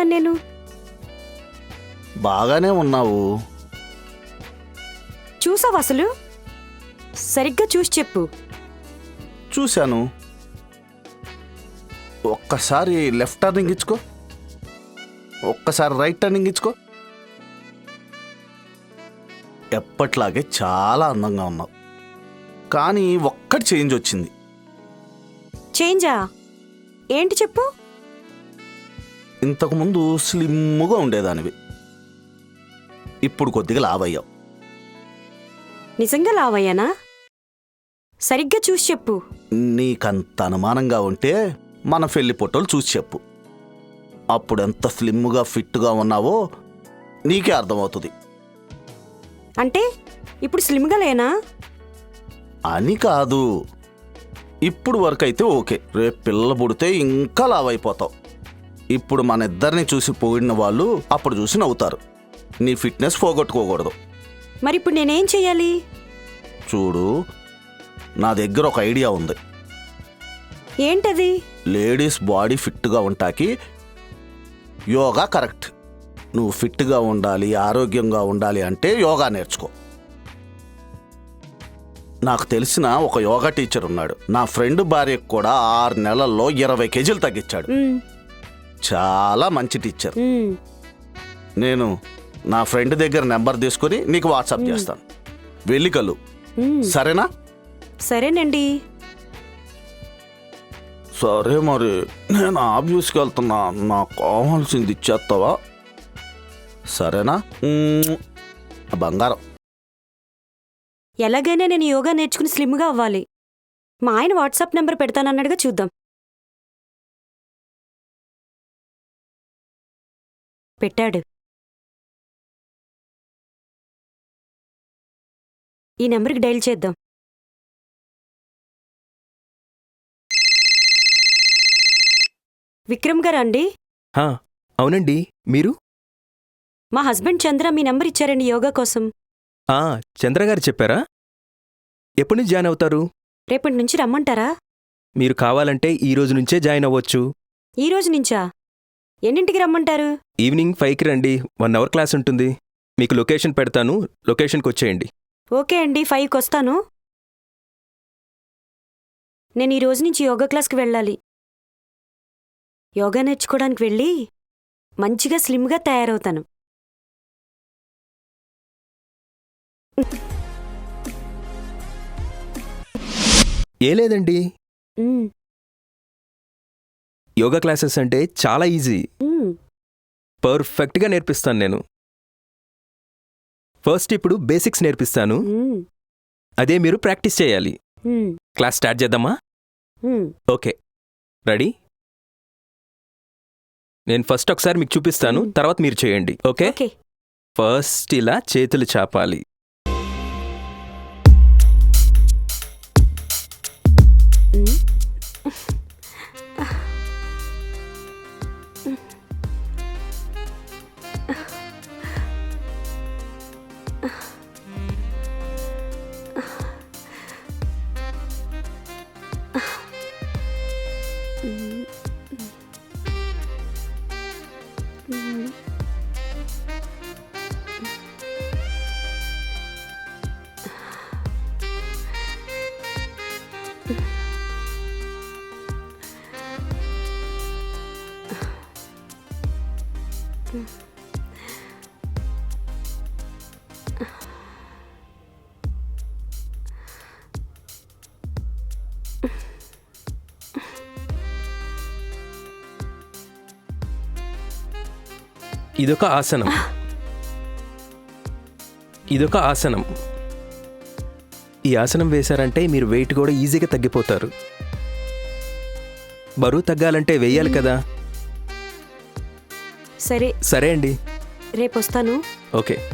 ఉన్నాను నేను? బాగానే ఉన్నావు. చూసావు అసలు? సరిగ్గా చూసి చెప్పు. చూశాను. ఒక్కసారి లెఫ్ట్ టర్నింగ్ ఇచ్చుకో. ఒక్కసారి రైట్ టర్నింగ్ ఇచ్చుకో. ఎప్పట్లాగే చాలా అందంగా ఉన్నావు. కానీ ఒక్కటి చేంజ్ వచ్చింది. చేంజా? ఏంటి చెప్పు? ఇంతకుముందు స్లిమ్గా ఉండేదానివి. ఇప్పుడు కొద్దిగా లావయ్యావు. నిజంగా లావయ్యానా? సరిగ్గా చూసి చెప్పు. నీకంత అనుమానంగా ఉంటే మన పెళ్ళి ఫోటోలు చూసి చెప్పు. అప్పుడు ఎంత స్లిమ్గా ఫిట్గా ఉన్నావో నీకే అర్థమవుతుంది. అంటే ఇప్పుడు స్లిమ్గా లేనా? అని కాదు. ఇప్పుడు వరకు అయితే ఓకే. రేపు పిల్లలు పుడితే ఇంకా లావైపోతావు. ఇప్పుడు మన ఇద్దరిని చూసి పోయిన వాళ్ళు అప్పుడు చూసి నవ్వుతారు. నీ ఫిట్నెస్ పోగొట్టుకోకూడదు. మరి ఇప్పుడు నేనేం చెయ్యాలి? చూడు నా దగ్గర ఒక ఐడియా ఉంది. ఏంటది? లేడీస్ బాడీ ఫిట్గా ఉంటాకి యోగా కరెక్ట్. నువ్వు ఫిట్గా ఉండాలి ఆరోగ్యంగా ఉండాలి అంటే యోగా నేర్చుకో. నాకు తెలిసిన ఒక యోగా టీచర్ ఉన్నాడు. నా ఫ్రెండ్ భార్యకు కూడా ఆరు నెలల్లో ఇరవై కేజీలు తగ్గించాడు. చాలా మంచి టీచర్ నేను నా ఫ్రెండ్ దగ్గర నెంబర్ తీసుకొని నీకు వాట్సాప్ చేస్తాను. వెళ్ళి కలు. ఉమ్. సరేనా? సరేనండి. సరే మరి నేను ఆఫీస్కి వెళ్తున్నా. నాకు కావాల్సింది ఇచ్చేస్తావా? సరేనా. బంగారం. ఎలాగైనా నేను యోగా నేర్చుకుని స్లిమ్గా అవ్వాలి. మా ఆయన వాట్సాప్ నెంబర్ పెడతానన్నాడుగా చూద్దాం. పెట్టాడు. ఈ నెంబర్కి డైల్ చేద్దాం. విక్రమ్ గారా అండి? హా, అవునండి. మీరు? మా హస్బెండ్ చంద్ర మీ నెంబర్ ఇచ్చారండి యోగా కోసం. ఆ చంద్ర గారు చెప్పారా? ఎప్పటి నుంచి జాయిన్ అవుతారు? రేపటి నుంచి రమ్మంటారా? మీరు కావాలంటే ఈ రోజు నుంచే జాయిన్ అవ్వచ్చు. ఈ రోజు నుంచా? ఎన్నింటికి రమ్మంటారు? ఈవినింగ్ ఫైవ్కి రండి వన్ అవర్ క్లాస్ ఉంటుంది. మీకు లొకేషన్ పెడతాను లొకేషన్కి వచ్చేయండి. ఓకే అండి ఫైవ్కి వస్తాను. నేను ఈ రోజు నుంచి యోగా క్లాస్కి వెళ్ళాలి. యోగా నేర్చుకోవడానికి వెళ్ళి మంచిగా స్లిమ్గా తయారవుతాను. ఏ లేదండి. ఉమ్, యోగా క్లాసెస్ అంటే చాలా ఈజీ. పర్ఫెక్ట్గా నేర్పిస్తాను నేను. ఫస్ట్ ఇప్పుడు బేసిక్స్ నేర్పిస్తాను. అదే మీరు ప్రాక్టీస్ చేయాలి. క్లాస్ స్టార్ట్ చేద్దామా. ఓకే. రెడీ? నేను ఫస్ట్ ఒకసారి మీకు చూపిస్తాను. తర్వాత మీరు చేయండి. ఓకే. ఫస్ట్ ఇలా చేతులు చాపాలి. ఉమ్. ఇదొక ఆసనం. ఇదొక ఆసనం. ఈ ఆసనం వేశారంటే మీరు వెయిట్ కూడా ఈజీగా తగ్గిపోతారు. బరువు తగ్గాలంటే వెయ్యాలి కదా? సరే. సరే అండి. రేపు వస్తాను. ఓకే.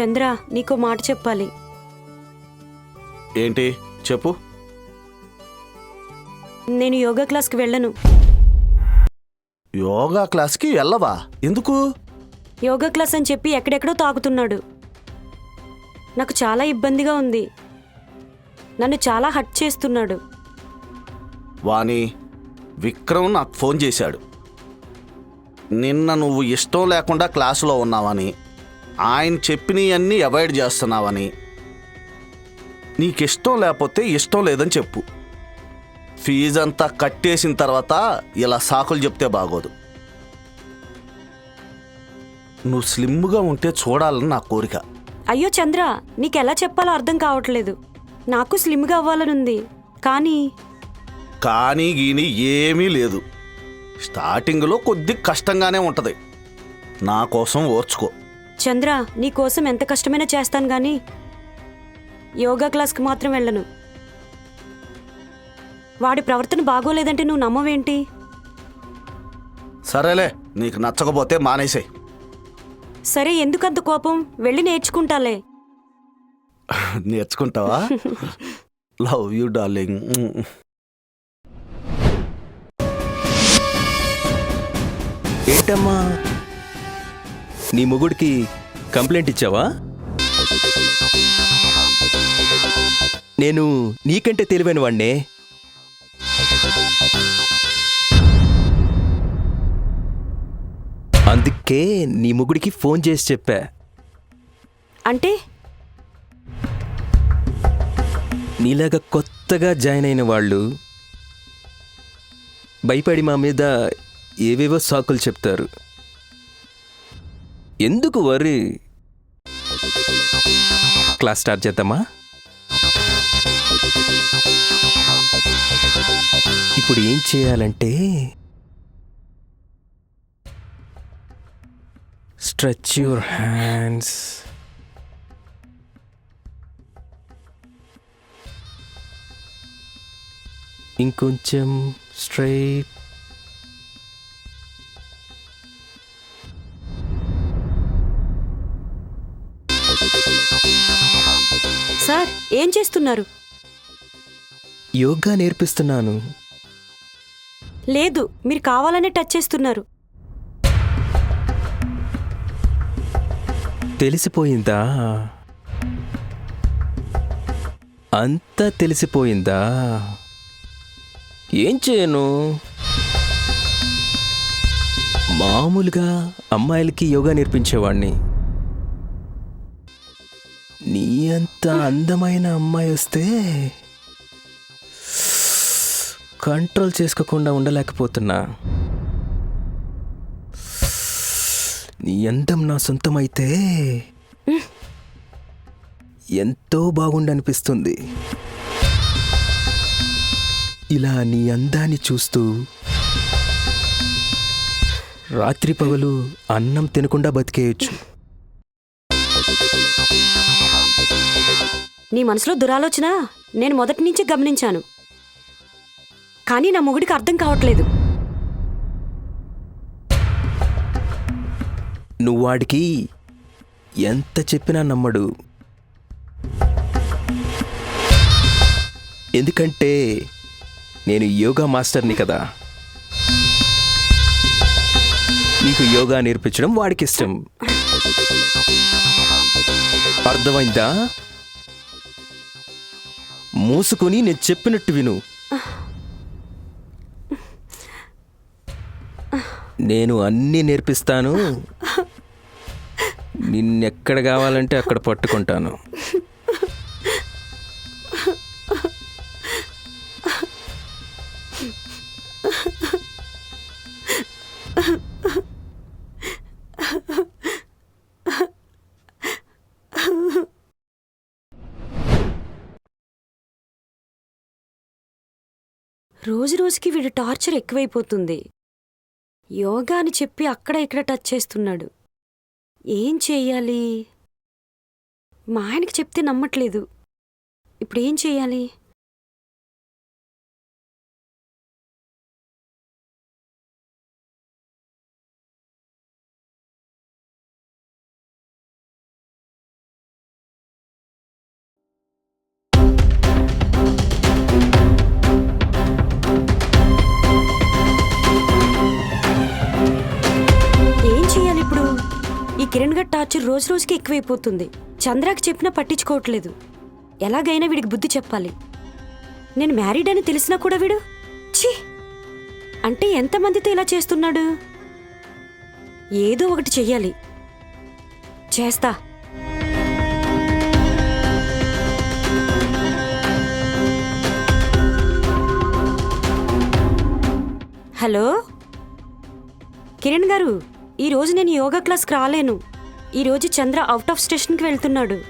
చంద్ర నీకో మాట చెప్పాలి. ఏంటి? చెప్పు. నేను యోగా క్లాస్కి వెళ్ళను. యోగా క్లాస్కి వెళ్ళవా? ఎందుకు? యోగా క్లాస్ అని చెప్పి ఎక్కడెక్కడో తాకుతున్నాడు నాకు చాలా ఇబ్బందిగా ఉంది. నన్ను చాలా హట్ చేస్తున్నాడు. వాణి విక్రమ్ నాకు ఫోన్ చేశాడు. నిన్న నువ్వు ఇష్టం లేకుండా క్లాసులో ఉన్నావని ఆయన చెప్పినవన్నీ అవాయిడ్ చేస్తున్నావని. నీకిష్టం లేకపోతే ఇష్టం లేదని చెప్పు. ఫీజు అంతా కట్టేసిన తర్వాత ఇలా సాకులు చెప్తే బాగోదు. నువ్వు స్లిమ్గా ఉంటే చూడాలని నా కోరిక. అయ్యో చంద్ర నీకెలా చెప్పాలో అర్థం కావట్లేదు. నాకు స్లిమ్గా అవ్వాలనుంది. కానీ? కానీ గీని ఏమీ లేదు. స్టార్టింగ్లో కొద్ది కష్టంగానే ఉంటుంది. నా కోసం ఓర్చుకో. చంద్ర నీ కోసం ఎంత కష్టమైనా చేస్తాను కానీ యోగా క్లాస్కి మాత్రం వెళ్ళను. వాడి ప్రవర్తన బాగోలేదంటే నువ్వు నమ్మవేంటి? సరేలే నీకు నచ్చకపోతే మానేసే సరే ఎందుకంత కోపం? వెళ్ళి నేర్చుకుంటాలే. నేర్చుకుంటావా? Love you darling. ఏంటమ్మా? నీ మొగుడికి కంప్లైంట్ ఇచ్చావా? నేను నీకంటే తెలివైన వాణ్ణే. అందుకే నీ మొగుడికి ఫోన్ చేసి చెప్పా. అంటే? నీలాగా కొత్తగా జాయిన్ అయిన వాళ్ళు భయపడి మా మీద ఏవేవో సాకులు చెప్తారు. ఎందుకు వరి? క్లాస్ స్టార్ట్ చేద్దామా? ఇప్పుడు ఏం చేయాలంటే స్ట్రెచ్ యువర్ హ్యాండ్స్. ఇంకొంచెం స్ట్రైట్ సార్ ఏం చేస్తున్నారు? యోగా నేర్పిస్తున్నాను. లేదు మీరు కావాలనే టచ్ చేస్తున్నారు. తెలిసిపోయిందా? అంతా తెలిసిపోయిందా? ఏం చేయను? మామూలుగా అమ్మాయిలకి యోగా నేర్పించేవాణ్ణి. నీ అంత అందమైన అమ్మాయి వస్తే కంట్రోల్ చేసుకోకుండా ఉండలేకపోతున్నా. నీ అందం నా సొంతమైతే ఎంతో బాగుండనిపిస్తుంది. ఇలా నీ అందాన్ని చూస్తూ రాత్రి పగలు అన్నం తినకుండా బతికేయచ్చు. నీ మనసులో దురాలోచన నేను మొదటి నుంచి గమనించాను. కానీ నా మొగుడికి అర్థం కావట్లేదు. నువ్వు వాడికి ఎంత చెప్పినా నమ్మడు. ఎందుకంటే నేను యోగా మాస్టర్ని కదా. నీకు యోగా నేర్పించడం వాడికి ఇష్టం అర్థమైందా? మూసుకొని నేను చెప్పినట్టు విను. నేను అన్నీ నేర్పిస్తాను. నిన్నెక్కడ కావాలంటే అక్కడ పట్టుకుంటాను. రోజు రోజుకి వీడి టార్చర్ ఎక్కువైపోతుంది. యోగా అని చెప్పి అక్కడ ఇక్కడ టచ్ చేస్తున్నాడు. ఏం చేయాలి? మా ఆయనకి చెప్తే నమ్మట్లేదు. ఇప్పుడు ఏం చేయాలి? కిరణ్ టార్చర్ రోజు రోజుకి ఎక్కువైపోతుంది. చంద్రాకి చెప్పినా పట్టించుకోవట్లేదు. ఎలాగైనా వీడికి బుద్ధి చెప్పాలి. నేను మ్యారీడ్ అని తెలిసినా కూడా వీడు ఛీ! అంటే ఎంతమందితో ఇలా చేస్తున్నాడు? ఏదో ఒకటి చెయ్యాలి. చేస్తా. హలో? కిరణ్ గారు ఈరోజు నేను యోగా క్లాస్కి రాలేను. ఈరోజు చంద్ర అవుట్ ఆఫ్ స్టేషన్కి వెళ్తున్నాడు.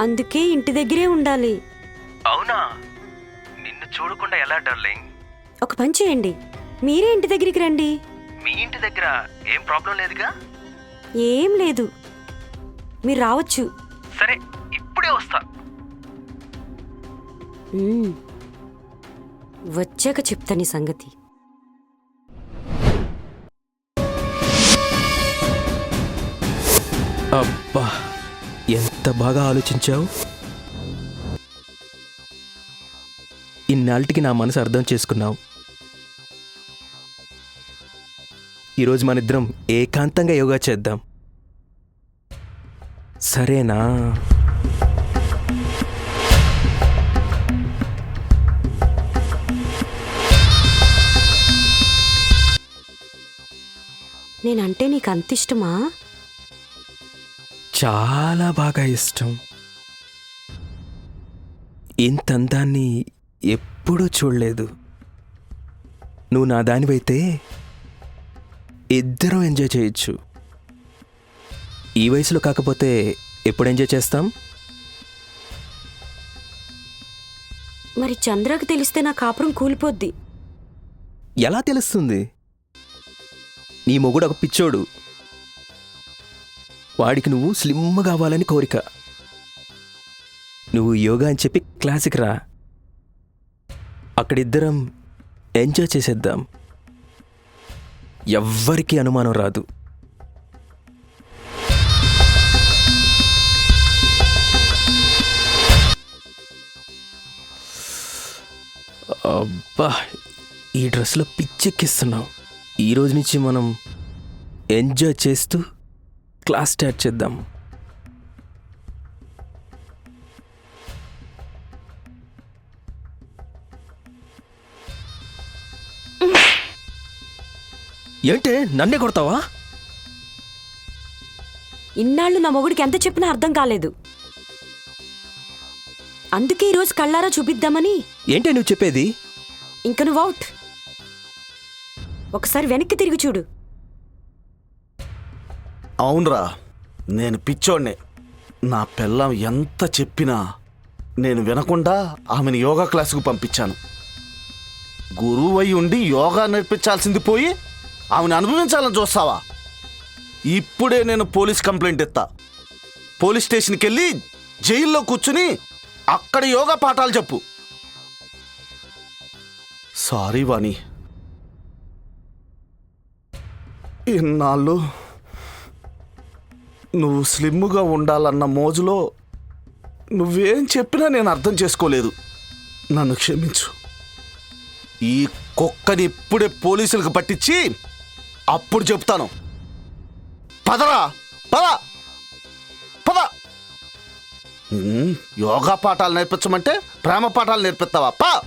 అందుకే ఇంటి దగ్గరే ఉండాలి. అవునా? నిన్ను చూడకుండా ఎలా డార్లింగ్? ఒక పని చేయండి. మీరే ఇంటి దగ్గరికి రండి. మీ ఇంటి దగ్గర ఏం ప్రాబ్లం లేదుగా? ఏం లేదు. మీరు రావచ్చు. సరే ఇప్పుడే వస్తా. వచ్చాక చెప్తాను సంగతి. అబ్బా ఎంత బాగా ఆలోచించావు? ఇన్నాళ్ళకి నా మనసు అర్థం చేసుకున్నావు. ఈరోజు మనిద్దరం ఏకాంతంగా యోగా చేద్దాం. సరేనా? నేనంటే నీకు అంత ఇష్టమా చాలా బాగా ఇష్టం. ఇంత అందాన్ని ఎప్పుడూ చూడలేదు. నువ్వు నా దానివైతే ఇద్దరం ఎంజాయ్ చేయొచ్చు. ఈ వయసులో కాకపోతే ఎప్పుడు ఎంజాయ్ చేస్తాం? మరి చంద్రకి తెలిస్తే నా కాపురం కూలిపోద్ది. ఎలా తెలుస్తుంది? నీ మొగుడు ఒక పిచ్చోడు. వాడికి నువ్వు స్లిమ్ కావాలని కోరిక. నువ్వు యోగా అని చెప్పి క్లాసిక్ రా. అక్కడిద్దరం ఎంజాయ్ చేసేద్దాం. ఎవ్వరికీ అనుమానం రాదు. అబ్బా ఈ డ్రెస్లో పిచ్చెక్కిస్తున్నావు. ఈ రోజు నుంచి మనం ఎంజాయ్ చేస్తూ క్లాస్ స్టార్ట్ చేద్దాం. ఏంటే నన్నే కొడతావా? ఇన్నాళ్ళు నా మొగుడికి ఎంత చెప్పినా అర్థం కాలేదు. అందుకే ఈరోజు కళ్ళారా చూపిద్దామని. ఏంటే నువ్వు చెప్పేది? ఇంక నువ్వు అవుట్. ఒకసారి వెనక్కి తిరిగి చూడు. అవునరా నేను పిచ్చోడ్నే. నా పిల్లం ఎంత చెప్పినా నేను వినకుండా ఆమెను యోగా క్లాసుకు పంపించాను. గురువు అయి ఉండి యోగా నేర్పించాల్సింది పోయి ఆమెను అనుభవించాలని చూస్తావా? ఇప్పుడే నేను పోలీస్ కంప్లైంట్ ఇస్తా పోలీస్ స్టేషన్కి వెళ్ళి జైల్లో కూర్చుని అక్కడ యోగా పాఠాలు చెప్పు. సారీ వాణి. ఇన్నాళ్ళు నువ్వు స్లిమ్గా ఉండాలన్న మోజులో నువ్వేం చెప్పినా నేను అర్థం చేసుకోలేదు. నన్ను క్షమించు. ఈ కుక్కని ఇప్పుడే పోలీసులకు పట్టించి అప్పుడు చెప్తాను. పదరా పద పద. యోగా పాఠాలు నేర్పించమంటే ప్రేమ పాఠాలు నేర్పిస్తావా? పా.